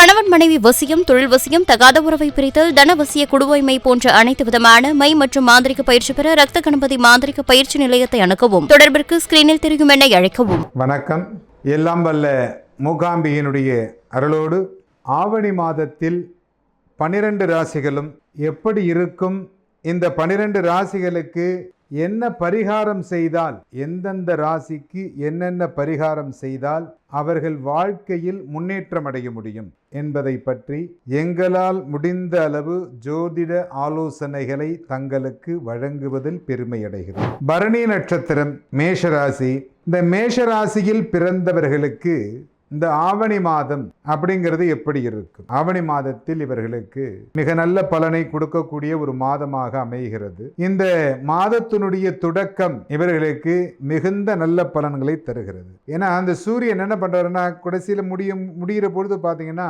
கணவன் மனைவி வசியம் தொழில் வசியம் தகாத உறவை பிரித்தல் தனவசிய குடுவைமை போன்ற அனைத்து விதமான மை மற்றும் மாந்திரிக பயிற்சி பெற ரத்த கணபதி மாந்திரிக பயிற்சி நிலையத்தை அணுகவும் தொடர்பிற்கு ஸ்கிரீனில் தெரியும் என அழைக்கவும். வணக்கம். எல்லாம் வல்ல மூகாம்பியினுடைய அருளோடு ஆவணி மாதத்தில் பனிரெண்டு ராசிகளும் எப்படி இருக்கும்? இந்த பனிரெண்டு ராசிகளுக்கு என்ன பரிகாரம் செய்தால் எந்தெந்த ராசிக்கு என்னென்ன பரிகாரம் செய்தால் அவர்கள் வாழ்க்கையில் முன்னேற்றம் அடைய முடியும் என்பதை பற்றி எங்களால் முடிந்த அளவு ஜோதிட ஆலோசனைகளை தங்களுக்கு வழங்குவதில் பெருமையடைகிறோம் பரணி நட்சத்திரம் மேஷராசி. இந்த மேஷராசியில் பிறந்தவர்களுக்கு இந்த ஆவணி மாதம் அப்படிங்கிறது எப்படி இருக்கும்? ஆவணி மாதத்தில் இவர்களுக்கு மிக நல்ல பலனை கொடுக்கக்கூடிய ஒரு மாதமாக அமைகிறது. இந்த மாதத்தினுடைய தொடக்கம் இவர்களுக்கு மிகுந்த நல்ல பலன்களை தருகிறது. ஏன்னா அந்த சூரியன் என்ன பண்றாருன்னா கடைசியில் முடியும் முடிகிற பொழுது பார்த்தீங்கன்னா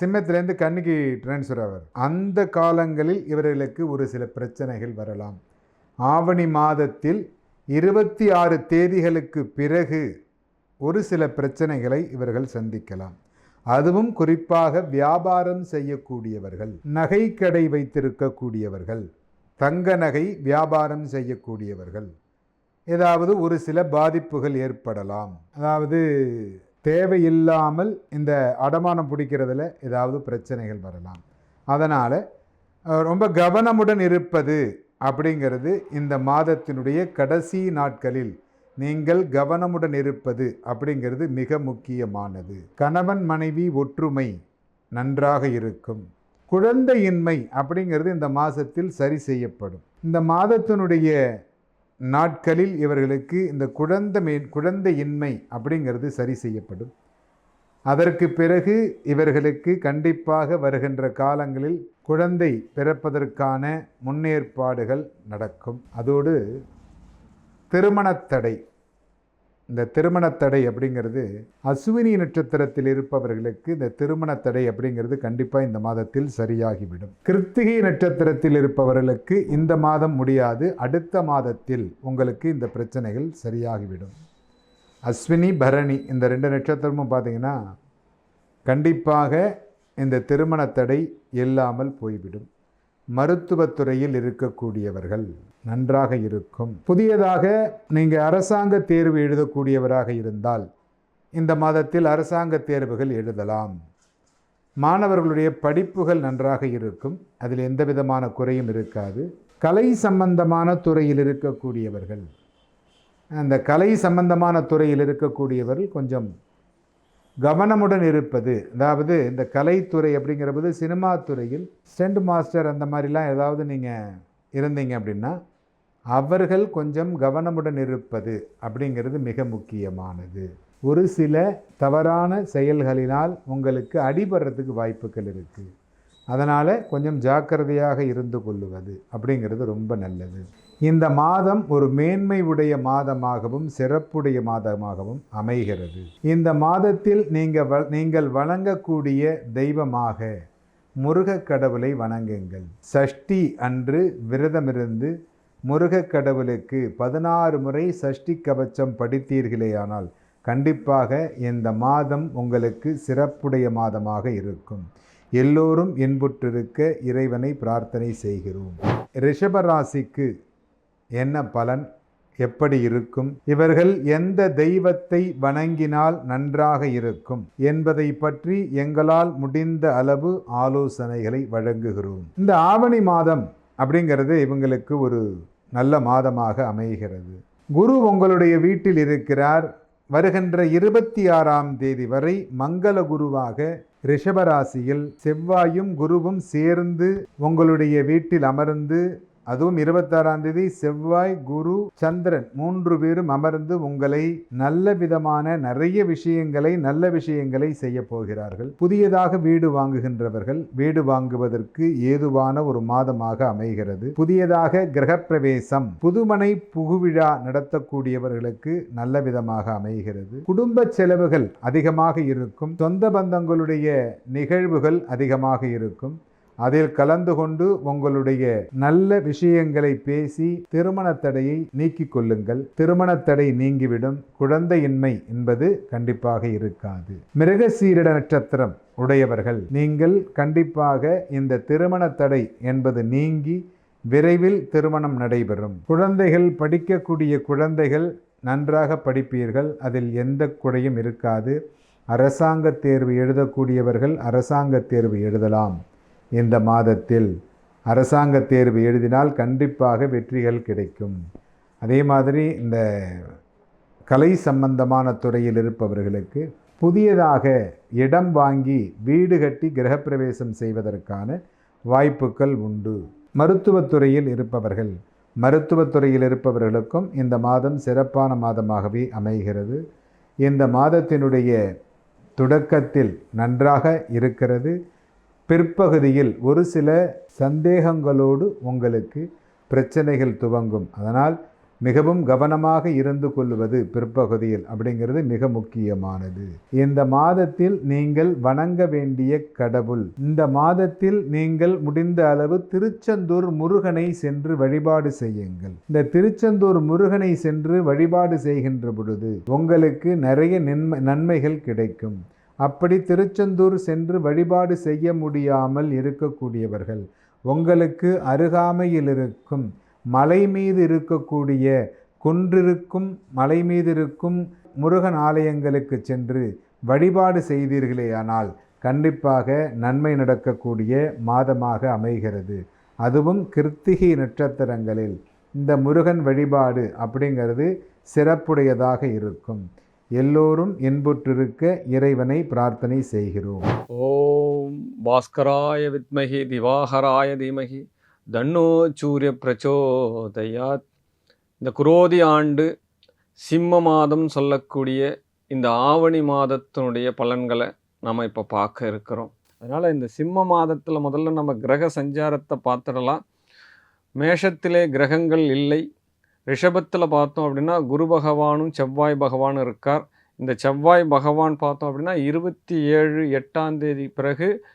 சிம்மத்திலேருந்து கண்ணுக்கு டிரான்ஸ்ஃபர் ஆவார். அந்த காலங்களில் இவர்களுக்கு ஒரு சில பிரச்சனைகள் வரலாம். ஆவணி மாதத்தில் இருபத்தி ஆறு தேதிகளுக்கு பிறகு ஒரு சில பிரச்சனைகளை இவர்கள் சந்திக்கலாம். அதுவும் குறிப்பாக வியாபாரம் செய்யக்கூடியவர்கள் நகை கடை வைத்திருக்கக்கூடியவர்கள் தங்க நகை வியாபாரம் செய்யக்கூடியவர்கள். ஏதாவது ஒரு சில பாதிப்புகள் ஏற்படலாம். அதாவது தேவையில்லாமல் இந்த அடமானம் பிடிக்கிறதுல ஏதாவது பிரச்சனைகள் வரலாம். அதனால் ரொம்ப கவனமுடன் இருப்பது அப்படிங்கிறது இந்த மாதத்தினுடைய கடைசி நாட்களில் நீங்கள் கவனமுடன் இருப்பது அப்படிங்கிறது மிக முக்கியமானது. கணவன் மனைவி ஒற்றுமை நன்றாக இருக்கும். குழந்தையின்மை அப்படிங்கிறது இந்த மாதத்தில் சரி செய்யப்படும். இந்த மாதத்தினுடைய நாட்களில் இவர்களுக்கு இந்த குழந்தை குழந்தையின்மை அப்படிங்கிறது சரி செய்யப்படும். அதற்கு பிறகு இவர்களுக்கு கண்டிப்பாக வருகின்ற காலங்களில் குழந்தை பிறப்பதற்கான முன்னேற்பாடுகள் நடக்கும். அதோடு திருமணத்தடை. இந்த திருமணத்தடை அப்படிங்கிறது அஸ்வினி நட்சத்திரத்தில் இருப்பவர்களுக்கு இந்த திருமணத்தடை அப்படிங்கிறது கண்டிப்பாக இந்த மாதத்தில் சரியாகிவிடும். கிருத்திகை நட்சத்திரத்தில் இருப்பவர்களுக்கு இந்த மாதம் முடியாது. அடுத்த மாதத்தில் உங்களுக்கு இந்த பிரச்சனைகள் சரியாகிவிடும். அஸ்வினி பரணி இந்த ரெண்டு நட்சத்திரமும் பார்த்தீங்கன்னா கண்டிப்பாக இந்த திருமணத்தடை இல்லாமல் போய்விடும். மருத்துவத்துறையில் இருக்கக்கூடியவர்கள் நன்றாக இருக்கும். புதியதாக நீங்கள் அரசாங்க தேர்வு எழுதக்கூடியவராக இருந்தால் இந்த மாதத்தில் அரசாங்க தேர்வுகள் எழுதலாம். மாணவர்களுடைய படிப்புகள் நன்றாக இருக்கும். அதில் எந்த விதமான குறையும் இருக்காது. கலை சம்பந்தமான துறையில் இருக்கக்கூடியவர்கள். அந்த கலை சம்பந்தமான துறையில் இருக்கக்கூடியவர்கள் கொஞ்சம் கவனமுடன் இருப்பது. அதாவது இந்த கலைத்துறை அப்படிங்கிற போது சினிமா துறையில் ஸ்டெண்ட் மாஸ்டர் அந்த மாதிரிலாம் ஏதாவது நீங்கள் இருந்தீங்க அப்படின்னா அவர்கள் கொஞ்சம் கவனமுடன் இருப்பது அப்படிங்கிறது மிக முக்கியமானது. ஒரு சில தவறான செயல்களினால் உங்களுக்கு அடிபடுறதுக்கு வாய்ப்புகள் இருக்குது அதனால் கொஞ்சம் ஜாக்கிரதையாக இருந்து கொள்ளுவது அப்படிங்கிறது ரொம்ப நல்லது. இந்த மாதம் ஒரு மேன்மை உடைய மாதமாகவும் சிறப்புடைய மாதமாகவும் அமைகிறது. இந்த மாதத்தில் நீங்கள் வ நீங்கள் வணங்கக்கூடிய தெய்வமாக முருகக் கடவுளை வணங்குங்கள். சஷ்டி அன்று விரதமிருந்து முருகக் கடவுளுக்கு பதினாறு முறை சஷ்டி கவச்சம் படித்தீர்களேயானால் கண்டிப்பாக இந்த மாதம் உங்களுக்கு சிறப்புடைய மாதமாக இருக்கும். எல்லோரும் இன்புற்றிருக்க இறைவனை பிரார்த்தனை செய்கிறோம். ரிஷபராசிக்கு என்ன பலன்? எப்படி இருக்கும்? இவர்கள் எந்த தெய்வத்தை வணங்கினால் நன்றாக இருக்கும்? என்பதை பற்றி எங்களால் முடிந்த அளவு ஆலோசனைகளை வழங்குகிறோம். இந்த ஆவணி மாதம் அப்படிங்கிறது இவங்களுக்கு ஒரு நல்ல மாதமாக அமைகிறது. குரு உங்களுடைய வீட்டில் இருக்கிறார். வருகின்ற இருபத்தி ஆறாம் தேதி வரை மங்கள குருவாக ரிஷபராசியில் செவ்வாயும் குருவும் சேர்ந்து உங்களுடைய வீட்டில் அமர்ந்து அதுவும் இருபத்தாறாம் தேதி செவ்வாய் குரு சந்திரன் மூன்று பேரும் அமர்ந்து உங்களை நல்ல விதமான நிறைய விஷயங்களை நல்ல விஷயங்களை செய்ய போகிறார்கள். புதியதாக வீடு வாங்குகின்றவர்கள் வீடு வாங்குவதற்கு ஏதுவான ஒரு மாதமாக அமைகிறது. புதியதாக கிரகப்பிரவேசம் புதுமனை புகுவிழா நடத்தக்கூடியவர்களுக்கு நல்ல விதமாக அமைகிறது. குடும்ப செலவுகள் அதிகமாக இருக்கும். சொந்த பந்தங்களுடைய நிகழ்வுகள் அதிகமாக இருக்கும். அதில் கலந்து கொண்டு உங்களுடைய நல்ல விஷயங்களை பேசி திருமண தடையை நீக்கிக் கொள்ளுங்கள். திருமண தடை நீங்கிவிடும். குழந்தையின்மை என்பது கண்டிப்பாக இருக்காது. மிருகசீரிட நட்சத்திரம் உடையவர்கள் நீங்கள் கண்டிப்பாக இந்த திருமண தடை என்பது நீங்கி விரைவில் திருமணம் நடைபெறும். குழந்தைகள் படிக்கக்கூடிய குழந்தைகள் நன்றாக படிப்பீர்கள். அதில் எந்த குறையும் இருக்காது. அரசாங்க தேர்வு எழுதக்கூடியவர்கள் அரசாங்க தேர்வு எழுதலாம். இந்த மாதத்தில் அரசாங்க தேர்வு எழுதினால் கண்டிப்பாக வெற்றிகள் கிடைக்கும். அதே மாதிரி இந்த கலை சம்பந்தமான துறையில் இருப்பவர்களுக்கு புதியதாக இடம் வாங்கி வீடு கட்டி கிரகப்பிரவேசம் செய்வதற்கான வாய்ப்புகள் உண்டு. மருத்துவத்துறையில் இருப்பவர்கள் மருத்துவத்துறையில் இருப்பவர்களுக்கும் இந்த மாதம் சிறப்பான மாதமாகவே அமைகிறது. இந்த மாதத்தினுடைய தொடக்கத்தில் நன்றாக இருக்கிறது. பிற்பகுதியில் ஒரு சில சந்தேகங்களோடு உங்களுக்கு பிரச்சனைகள் துவங்கும். அதனால் மிகவும் கவனமாக இருந்து கொள்வது பிற்பகுதியில் அப்படிங்கிறது மிக முக்கியமானது. இந்த மாதத்தில் நீங்கள் வணங்க வேண்டிய கடவுள். இந்த மாதத்தில் நீங்கள் முடிந்த அளவு திருச்செந்தூர் முருகனை சென்று வழிபாடு செய்யுங்கள். இந்த திருச்செந்தூர் முருகனை சென்று வழிபாடு செய்கின்ற பொழுது உங்களுக்கு நிறைய நன்மைகள் கிடைக்கும். அப்படி திருச்செந்தூர் சென்று வழிபாடு செய்ய முடியாமல் இருக்கக்கூடியவர்கள் உங்களுக்கு அருகாமையில் இருக்கும் மலை மீது இருக்கக்கூடிய குன்றிருக்கும் மலை மீது இருக்கும் முருகன் ஆலயங்களுக்கு சென்று வழிபாடு செய்தீர்களேயானால் கண்டிப்பாக நன்மை நடக்கக்கூடிய மாதமாக அமைகிறது. அதுவும் கிருத்திகை நட்சத்திரங்களில். இந்த முருகன் வழிபாடு அப்படிங்கிறது சிறப்புடையதாக இருக்கும். எல்லோரும் இன்புற்றிருக்க இறைவனை பிரார்த்தனை செய்கிறோம். ஓம் பாஸ்கராய வித்மகி திவாகராய தீமகி தன்னோ சூரிய பிரச்சோதயாத். இந்த குரோதி ஆண்டு சிம்ம மாதம் சொல்லக்கூடிய இந்த ஆவணி மாதத்தினுடைய பலன்களை நம்ம இப்போ பார்க்க இருக்கிறோம். அதனால் இந்த சிம்ம மாதத்தில் முதல்ல நம்ம கிரக சஞ்சாரத்தை பார்த்துடலாம். மேஷத்திலே கிரகங்கள் இல்லை. ரிஷபத்தில் பார்த்தோம் அப்படின்னா குரு பகவானும் செவ்வாய் பகவானும் இருக்கார். இந்த செவ்வாய் பகவான் பார்த்தோம் அப்படின்னா இருபத்தி ஏழு எட்டாம் தேதி பிறகு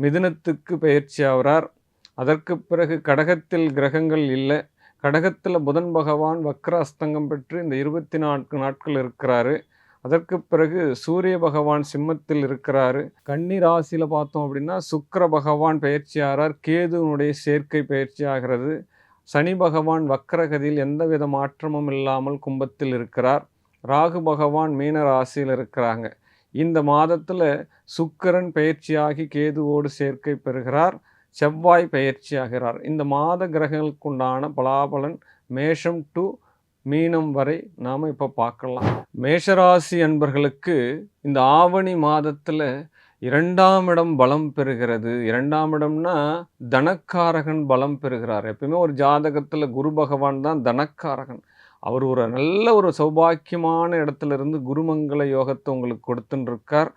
மிதுனத்துக்கு பயிற்சி ஆகிறார். அதற்கு பிறகு கடகத்தில் கிரகங்கள் இல்லை. கடகத்தில் புதன் பகவான் வக்ர அஸ்தங்கம் பெற்று இந்த இருபத்தி நான்கு நாட்கள் இருக்கிறாரு. அதற்கு பிறகு சூரிய பகவான் சிம்மத்தில் இருக்கிறாரு. கன்னி ராசியில் பார்த்தோம் அப்படின்னா சுக்கர பகவான் பயிற்சி ஆகிறார். கேதுனுடைய சேர்க்கை பயிற்சி ஆகிறது. சனி பகவான் வக்கரகதியில் எந்தவித மாற்றமும் இல்லாமல் கும்பத்தில் இருக்கிறார். ராகு பகவான் மீன ராசியில் இருக்கிறாங்க. இந்த மாதத்தில் சுக்கிரன் பயிற்சியாகி கேதுவோடு சேர்க்கை பெறுகிறார். செவ்வாய் பயிற்சியாகிறார். இந்த மாத கிரகங்களுக்குண்டான பலாபலன் மேஷம் டு மீனம் வரை நாம் இப்போ பார்க்கலாம். மேஷராசி அன்பர்களுக்கு இந்த ஆவணி மாதத்தில் இரண்டாம் இடம் பலம் பெறுகிறது. இரண்டாம் இடம்னா தனக்காரகன் பலம் பெறுகிறார். எப்பயுமே ஒரு ஜாதகத்தில் குரு பகவான் தான் தனக்காரகன். அவர் ஒரு நல்ல ஒரு சௌபாக்கியமான இடத்துல இருந்து குருமங்கள யோகத்தை உங்களுக்கு கொடுத்துன்னு இருக்கார்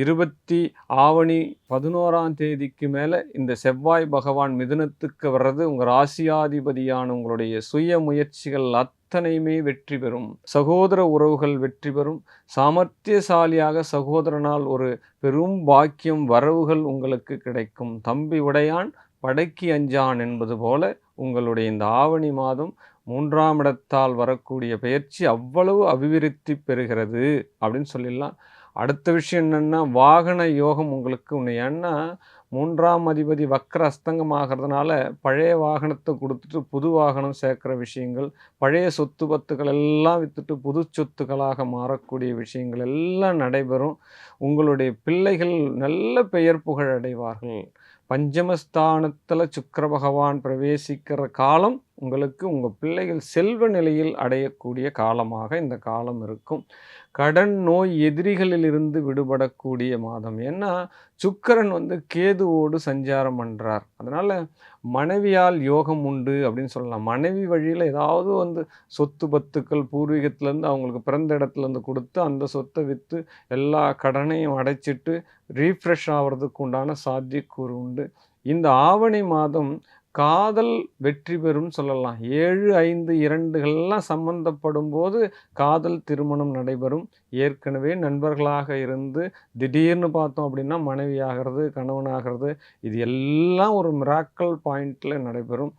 இருபத்தி ஆவணி பதினோராம் தேதிக்கு மேலே இந்த செவ்வாய் பகவான் மிதுனத்துக்கு வர்றது உங்கள் ராசியாதிபதியான உங்களுடைய சுய முயற்சிகள் அத் அத்தனையுமே வெற்றி பெறும். சகோதர உறவுகள் வெற்றி பெறும். சாமர்த்தியசாலியாக சகோதரனால் ஒரு பெரும் பாக்கியம் வரவுகள் உங்களுக்கு கிடைக்கும். தம்பி உடையான் படைக்கு அஞ்சான் என்பது போல உங்களுடைய இந்த ஆவணி மாதம் மூன்றாம் இடத்தால் வரக்கூடிய பயிற்சி அவ்வளவு அபிவிருத்தி பெறுகிறது அப்படின்னு சொல்லிடலாம். அடுத்த விஷயம் என்னென்னா வாகன யோகம் உங்களுக்கு ஒன்று ஏன்னா மூன்றாம் அதிபதி வக்கர அஸ்தங்கமாகிறதுனால பழைய வாகனத்தை கொடுத்துட்டு புது வாகனம் சேர்க்குற விஷயங்கள் பழைய சொத்து பத்துக்கள் எல்லாம் விற்றுட்டு புது சொத்துக்களாக மாறக்கூடிய விஷயங்கள் எல்லாம் நடைபெறும். உங்களுடைய பிள்ளைகள் நல்ல பெயர் புகழ் அடைவார்கள். பஞ்சமஸ்தானத்தில் சுக்கர பகவான் பிரவேசிக்கிற காலம் உங்களுக்கு உங்கள் பிள்ளைகள் செல்வ நிலையில் அடையக்கூடிய காலமாக இந்த காலம் இருக்கும். கடன் நோய் எதிரிகளிலிருந்து விடுபடக்கூடிய மாதம். ஏன்னா சுக்கரன் வந்து கேதுவோடு சஞ்சாரம் பண்ணுறார் அதனால் மனைவியால் யோகம் உண்டு அப்படின்னு சொல்லலாம். மனைவி வழியில் ஏதாவது வந்து சொத்து பத்துக்கள் பூர்வீகத்துலேருந்து அவங்களுக்கு பிறந்த இடத்துலேருந்து கொடுத்து அந்த சொத்தை விற்று எல்லா கடனையும் அடைச்சிட்டு ரீஃப்ரெஷ் ஆகிறதுக்கு உண்டான சாத்தியக்கூறு உண்டு. இந்த ஆவணி மாதம் காதல் வெற்றி பெறும்னு சொல்லலாம். ஏழு ஐந்து இரண்டுகள்லாம் சம்பந்தப்படும் போது காதல் திருமணம் நடைபெறும். ஏற்கனவே நண்பர்களாக இருந்து திடீர்னு பார்த்தோம் அப்படின்னா மனைவி ஆகிறது கணவனாகிறது இது எல்லாம் ஒரு மிராக்கல் பாயிண்டில் நடைபெறும்.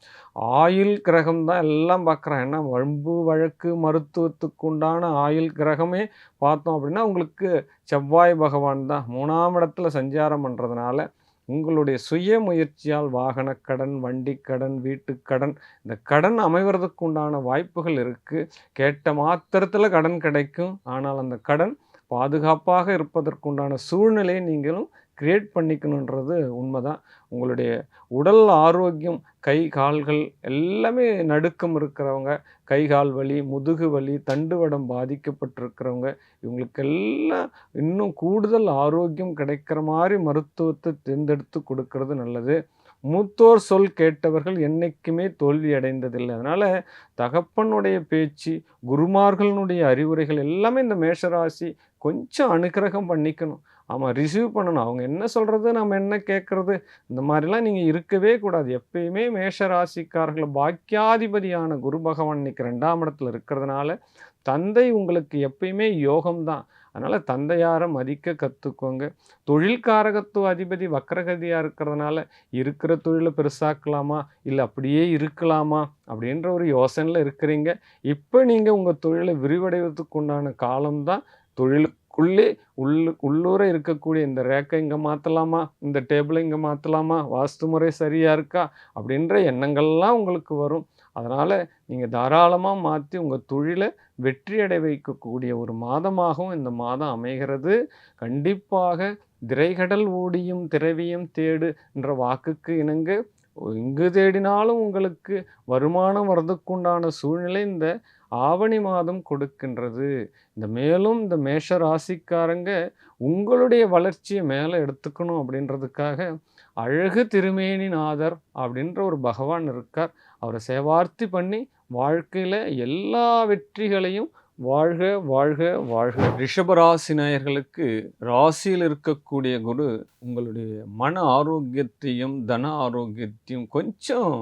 ஆயுள் கிரகம் தான் எல்லாம் பார்க்குறேன். ஏன்னா வம்பு வழக்கு மருத்துவத்துக்கு உண்டான ஆயுள் கிரகமே பார்த்தோம் அப்படின்னா உங்களுக்கு செவ்வாய் பகவான் தான். மூணாம் இடத்துல சஞ்சாரம் பண்ணுறதுனால உங்களுடைய சுய முயற்சியால் வாகன கடன் வண்டி கடன் வீட்டுக் கடன் இந்த கடன் அமைவதற்கு உண்டான வாய்ப்புகள் இருக்குது கேட்ட மாத்திரத்தில் கடன் கிடைக்கும். ஆனால் அந்த கடன் பாதுகாப்பாக இருப்பதற்குண்டான சூழ்நிலையை நீங்களும் கிரியேட் பண்ணிக்கணுன்றது உண்மைதான். உங்களுடைய உடல் ஆரோக்கியம் கை கால்கள் எல்லாமே நடுக்கம் இருக்கிறவங்க கை கால் வலி முதுகு வலி தண்டுவடம் பாதிக்கப்பட்டிருக்கிறவங்க இவங்களுக்கெல்லாம் இன்னும் கூடுதல் ஆரோக்கியம் கிடைக்கிற மாதிரி மருத்துவத்தை தேர்ந்தெடுத்து கொடுக்கறது நல்லது. மூத்தோர் சொல் கேட்டவர்கள் என்றைக்குமே தோல்வி அடைந்ததில்லை. அதனால் தகப்பனுடைய பேச்சு குருமார்களுடைய அறிவுரைகள் எல்லாமே இந்த மேஷராசி கொஞ்சம் அனுக்கிரகம் பண்ணிக்கணும். ஆமாம் ரிசீவ் பண்ணணும். அவங்க என்ன சொல்கிறது நம்ம என்ன கேட்குறது இந்த மாதிரிலாம் நீங்கள் இருக்கவே கூடாது. எப்பயுமே மேஷ ராசிக்காரர்கள் பாக்கியாதிபதியான குரு பகவான் இன்னைக்கு ரெண்டாம் இடத்துல இருக்கிறதுனால தந்தை உங்களுக்கு எப்பயுமே யோகம்தான். அதனால் தந்தையாரை மதிக்க கற்றுக்கோங்க தொழில்காரகத்துவ அதிபதி வக்கரகதியாக இருக்கிறதுனால இருக்கிற தொழிலை பெருசாக்கலாமா இல்லை அப்படியே இருக்கலாமா அப்படின்ற ஒரு யோசனையில் இருக்கிறீங்க. இப்போ நீங்கள் உங்கள் தொழிலை விரிவடைவதற்கு உண்டான காலம்தான் தொழிலுக்குள்ளே உள்ளு உள்ளூர இருக்கக்கூடிய இந்த ரேக்கை இங்கே மாற்றலாமா இந்த டேபிளை இங்கே மாற்றலாமா வாஸ்து முறை சரியாக இருக்கா? அப்படின்ற எண்ணங்கள்லாம் உங்களுக்கு வரும். அதனால் நீங்கள் தாராளமாக மாற்றி உங்கள் தொழிலை வெற்றியடை வைக்கக்கூடிய ஒரு மாதமாகவும் இந்த மாதம் அமைகிறது. கண்டிப்பாக திரைகடல் ஓடியும் திரவியும் தேடு என்ற வாக்குக்கு இணங்க எங்கு தேடினாலும் உங்களுக்கு வருமானம் வர்றதுக்குண்டான சூழ்நிலை இந்த ஆவணி மாதம் கொடுக்கின்றது. இந்த மேலும் இந்த மேஷ ராசிக்காரங்க உங்களுடைய வளர்ச்சியை மேலே எடுத்துக்கணும் அப்படின்றதுக்காக அழகு திருமேனி நாதர் அப்படின்ற ஒரு பகவான் இருக்கார். அவரை சேவார்த்தி பண்ணி வாழ்க்கையில் எல்லா வெற்றிகளையும் வாழ்க வாழ்க வாழ்க. ரிஷபராசி நேயர்களுக்கு ராசியில் இருக்கக்கூடிய குரு உங்களுடைய மன ஆரோக்கியத்தையும் தன ஆரோக்கியத்தையும் கொஞ்சம்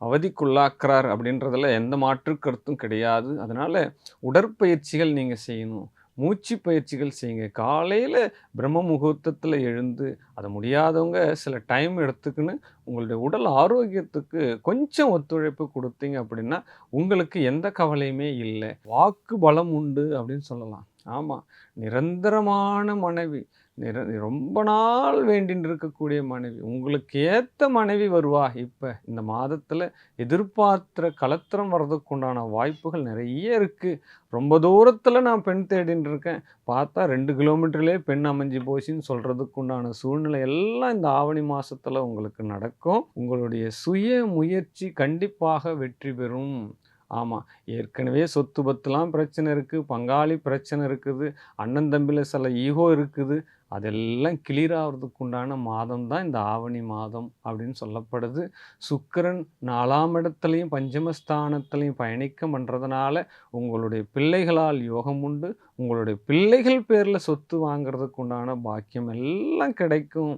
அவதிக்குள்ளாக்குறார் அப்படின்றதுல எந்த மாற்று கருத்தும் கிடையாது. அதனால் உடற்பயிற்சிகள் நீங்கள் செய்யணும். மூச்சு பயிற்சிகள் செய்யுங்க. காலையில் பிரம்ம முகூர்த்தத்தில் எழுந்து அதை முடியாதவங்க சில டைம் எடுத்துக்கின்னு உங்களுடைய உடல் ஆரோக்கியத்துக்கு கொஞ்சம் ஒத்துழைப்பு கொடுத்தீங்க அப்படின்னா உங்களுக்கு எந்த கவலையுமே இல்லை. வாக்கு பலம் உண்டு அப்படின்னு சொல்லலாம். ஆமாம் நிரந்தரமான மனைவி. நிர ரொம்ப நாள் வேண்டின்னு இருக்கக்கூடிய மனைவி. உங்களுக்கு ஏற்ற மனைவி வருவா. இப்போ இந்த மாதத்தில் எதிர்பார்த்துற கலத்திரம் வர்றதுக்கு உண்டான வாய்ப்புகள் நிறைய இருக்குது ரொம்ப தூரத்தில் நான் பெண் தேடின்னு இருக்கேன் பார்த்தா ரெண்டு கிலோமீட்டர்லேயே பெண் அமைஞ்சு போச்சுன்னு சொல்கிறதுக்கு உண்டான சூழ்நிலை எல்லாம் இந்த ஆவணி மாதத்தில் உங்களுக்கு நடக்கும். உங்களுடைய சுய முயற்சி கண்டிப்பாக வெற்றி பெறும். ஆமாம் ஏற்கனவே சொத்து பத்துலாம் பிரச்சனை இருக்குது பங்காளி பிரச்சனை இருக்குது அண்ணன் தம்பியில் சில ஈகோ இருக்குது. அதெல்லாம் கிளியர் ஆகிறதுக்கு உண்டான மாதம் தான் இந்த ஆவணி மாதம் அப்படின்னு சொல்லப்படுது. சுக்கிரன் நாலாம் இடத்துலையும் பஞ்சமஸ்தானத்துலையும் பயணிக்க பண்ணுறதுனால உங்களுடைய பிள்ளைகளால் யோகம் உண்டு. உங்களுடைய பிள்ளைகள் பேரில் சொத்து வாங்குறதுக்கு உண்டான பாக்கியம் எல்லாம் கிடைக்கும்.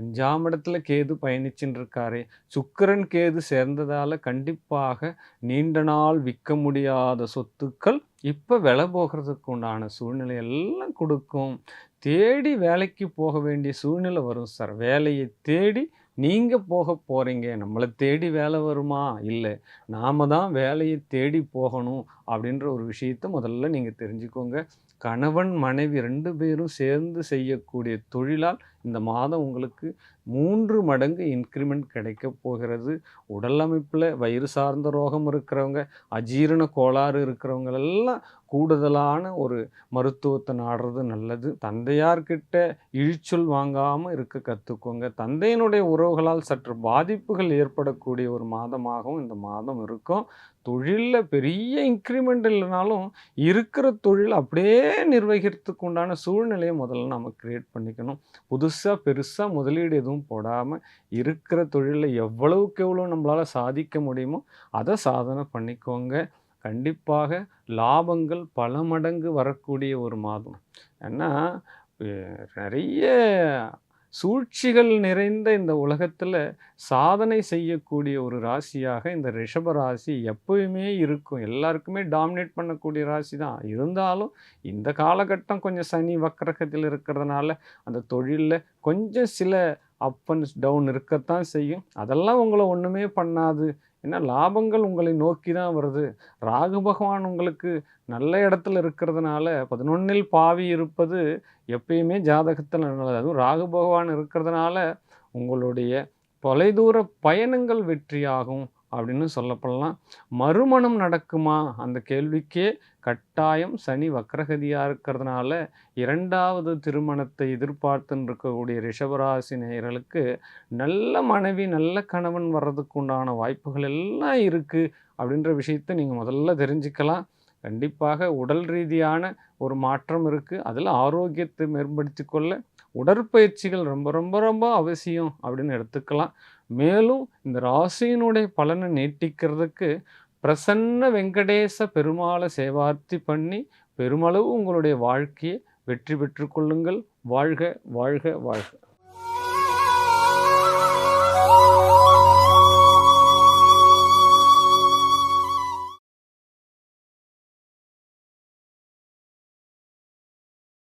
அஞ்சாம் இடத்துல கேது பயணிச்சுன்னு இருக்காரு. சுக்கிரன் கேது சேர்ந்ததால் கண்டிப்பாக நீண்ட நாள் விற்க முடியாத சொத்துக்கள் இப்போ விலை போகிறதுக்கு உண்டான சூழ்நிலை எல்லாம் கொடுக்கும். தேடி வேலைக்கு போக வேண்டிய சூழ்நிலை வரும் சார். வேலையை தேடி நீங்கள் போக போகிறீங்க நம்மளை தேடி வேலை வருமா? இல்லை நாம தான் வேலையை தேடி போகணும் அப்படின்ற ஒரு விஷயத்தை முதல்ல நீங்கள் தெரிஞ்சுக்கோங்க. கணவன் மனைவி ரெண்டு பேரும் சேர்ந்து செய்யக்கூடிய தொழிலால் இந்த மாதம் உங்களுக்கு மூன்று மடங்கு இன்க்ரிமெண்ட் கிடைக்க போகிறது. உடல் அமைப்பில் வயிறு சார்ந்த ரோகம் இருக்கிறவங்க அஜீரண கோளாறு இருக்கிறவங்க எல்லாம் கூடுதலான ஒரு மருத்துவத்தை நாடுறது நல்லது. தந்தையார்கிட்ட இழிச்சொல் வாங்காமல் இருக்க கற்றுக்கோங்க தந்தையினுடைய உறவுகளால் சற்று பாதிப்புகள் ஏற்படக்கூடிய ஒரு மாதமாகவும் இந்த மாதம் இருக்கும். தொழிலில் பெரிய இன்க்ரிமெண்ட் இல்லைனாலும் இருக்கிற தொழில் அப்படியே நிர்வகிக்கிறதுக்கு உண்டான சூழ்நிலையை முதல்ல நம்ம க்ரியேட் பண்ணிக்கணும். புதுசாக பெருசாக முதலீடு எதுவும் போடாமல் இருக்கிற தொழிலில் எவ்வளவுக்கு எவ்வளோ நம்மளால் சாதிக்க முடியுமோ அதை சாதனை பண்ணிக்கோங்க. கண்டிப்பாக லாபங்கள் பல மடங்கு வரக்கூடிய ஒரு மாதம். ஏன்னா நிறைய சூழ்ச்சிகள் நிறைந்த இந்த உலகத்தில் சாதனை செய்யக்கூடிய ஒரு ராசியாக இந்த ரிஷப ராசி எப்பயுமே இருக்கும். எல்லாருக்குமே டாமினேட் பண்ணக்கூடிய ராசி தான். இருந்தாலும் இந்த காலகட்டம் கொஞ்சம் சனி வக்கரகத்தில் இருக்கிறதுனால அந்த தொழிலில் கொஞ்சம் சில அப் அண்ட் டவுன் இருக்கத்தான் செய்யும். அதெல்லாம் உங்களை ஒன்றுமே பண்ணாது. ஏன்னா லாபங்கள் உங்களை நோக்கி தான் வருது. ராகு பகவான் உங்களுக்கு நல்ல இடத்துல இருக்கிறதுனால பதினொன்னில் பாவி இருப்பது எப்பயுமே ஜாதகத்தில் நல்லது. அதுவும் ராகு பகவான் இருக்கிறதுனால உங்களுடைய தொலைதூர பயணங்கள் வெற்றியாகும். அப்படின்னு சொல்லப்படலாம். மறுமணம் நடக்குமா? அந்த கேள்விக்கே கட்டாயம் சனி வக்ரகதியாக இருக்கிறதுனால இரண்டாவது திருமணத்தை எதிர்பார்த்துன்னு இருக்கக்கூடிய ரிஷபராசி நேயர்களுக்கு நல்ல மனைவி நல்ல கணவன் வர்றதுக்கு உண்டான வாய்ப்புகள் எல்லாம் இருக்குது அப்படின்ற விஷயத்தை நீங்கள் முதல்ல தெரிஞ்சுக்கலாம். கண்டிப்பாக உடல் ரீதியான ஒரு மாற்றம் இருக்குது அதில் ஆரோக்கியத்தை மேம்படுத்தி கொள்ள உடற்பயிற்சிகள் ரொம்ப ரொம்ப ரொம்ப அவசியம் அப்படின்னு எடுத்துக்கலாம். மேலும் இந்த ராசியினுடைய பலனை நீட்டிக்கிறதுக்கு பிரசன்ன வெங்கடேச பெருமாளை சேவார்த்தி பண்ணி பெருமளவு உங்களுடைய வாழ்க்கையை வெற்றி பெற்றுக்கொள்ளுங்கள் வாழ்க வாழ்க வாழ்க.